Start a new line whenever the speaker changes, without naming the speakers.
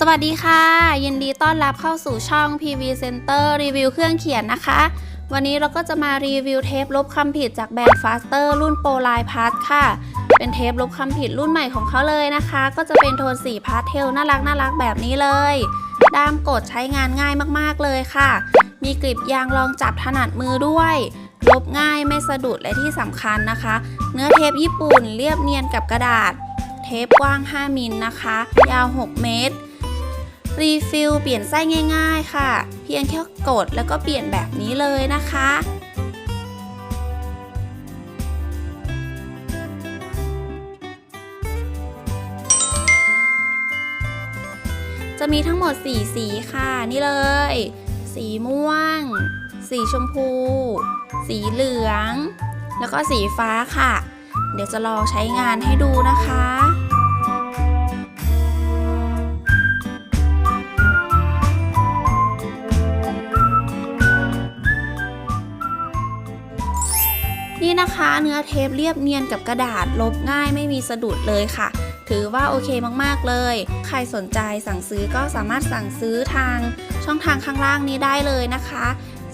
สวัสดีค่ะ ยินดีต้อนรับเข้าสู่ช่อง PV Center รีวิวเครื่องเขียนนะคะ วันนี้เราก็จะมารีวิวเทปลบคำผิดจากแบรนด์ Faster รุ่น p o l i n e Pass ค่ะ เป็นเทปลบคำผิดรุ่นใหม่ของเขาเลยนะคะ ก็จะเป็นโทนสีพาสเทลน่ารักน่ารักแบบนี้เลย ด้ามกดใช้งานง่ายมากๆเลยค่ะ มีกริบยางรองจับถนัดมือด้วย ลบง่ายไม่สะดุดและที่สำคัญนะคะ เนื้อเทปญี่ปุ่นเรียบเนียนกับกระดาษ เทปกว้าง 5 มิลนะคะ ยาว 6 เมตร รีฟิลเปลี่ยนไส้ง่าย ๆ ค่ะ เพียงแค่กดแล้วก็เปลี่ยนแบบนี้เลยนะคะจะมีทั้งหมด 4 สีค่ะ นี่เลย สีม่วง สีชมพู สีเหลือง แล้วก็สีฟ้าค่ะ เดี๋ยวจะลองใช้งานให้ดูนะคะนี่นะคะเนื้อเทปเรียบเนียนกับกระดาษลบง่ายไม่มีสะดุดเลยค่ะ ถือว่าโอเคมากๆเลย ใครสนใจสั่งซื้อก็สามารถสั่งซื้อทางช่องทางข้างล่างนี้ได้เลยนะคะ